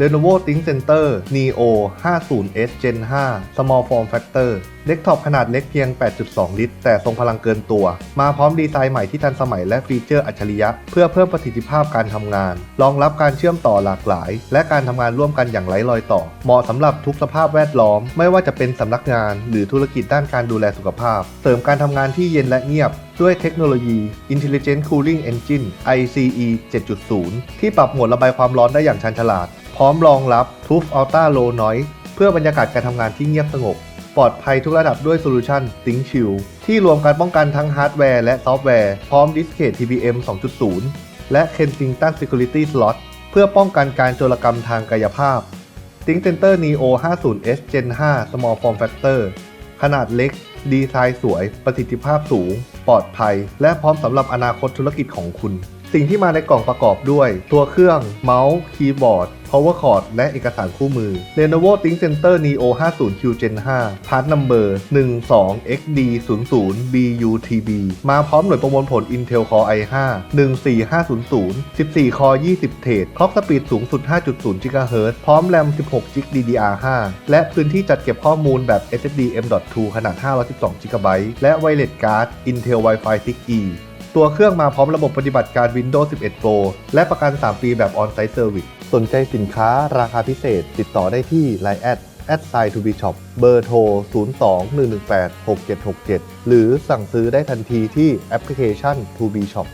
Lenovo ThinkCenter Neo 50S Gen 5 Small Form Factor เดสก์ท็อปขนาดเล็กเพียง 8.2 ลิตร แต่ทรงพลังเกินตัว มาพร้อมดีไซน์ใหม่ที่ทันสมัยและฟีเจอร์อัจฉริยะ เพื่อเพิ่มประสิทธิภาพการทำงาน รองรับการเชื่อมต่อหลากหลาย และการทำงานร่วมกันอย่างไร้รอยต่อ เหมาะสำหรับทุกสภาพแวดล้อม ไม่ว่าจะเป็นสำนักงาน หรือธุรกิจด้านการดูแลสุขภาพ เสริมการทำงานที่เย็นและเงียบด้วยเทคโนโลยี Intelligent Cooling Engine ICE 7.0 ที่ปรับโหมดระบายความร้อนได้อย่างชันฉลาด ร้อมรองรับ TUF Ultra Low Noise เพื่อบรรยากาศการทำงานที่เงียบสงบ ปลอดภัยทุกระดับด้วยโซลูชัน Think Chill ที่รวมการป้องกันทั้งฮาร์ดแวร์และซอฟต์แวร์ พร้อมดิสเคท TPM 2.0 และ Kensington Security Slot เพื่อป้องกันการโจรกรรมทางกายภาพ Think Center Neo 50S Gen 5 Small Form Factor ขนาดเล็ก ดีไซน์สวย ประสิทธิภาพสูง ปลอดภัย และพร้อมสำหรับอนาคตธุรกิจของคุณ สิ่งที่มาในกล่องประกอบด้วย ตัวเครื่อง เมาส์ คีย์บอร์ด power cord และเอกสารคู่มือ Lenovo ThinkCenter Neo 50Q Gen 5 Part Number 12XD00BUTB มาพร้อมหน่วยประมวลผล Intel Core i5 14500 14 Core 20 เทรดคล็อกสปีดสูงสุด 5.0 GHz พร้อมแรม 16 GB DDR5 และพื้นที่จัดเก็บข้อมูลแบบ SSD M.2 ขนาด 512 GB และ Wireless Card Intel Wi-Fi 6E ตัวเครื่องมาพร้อมระบบปฏิบัติการ Windows 11 Pro และประกัน 3 ปีแบบ On-Site Service สนใจสินค้าราคาพิเศษ ติดต่อได้ที่ Line แอด a d s i g n to b shop เบอร์โทร 02 118 6767 หรือสั่งซื้อได้ทันทีที่แอปพลิเคชัน To be shop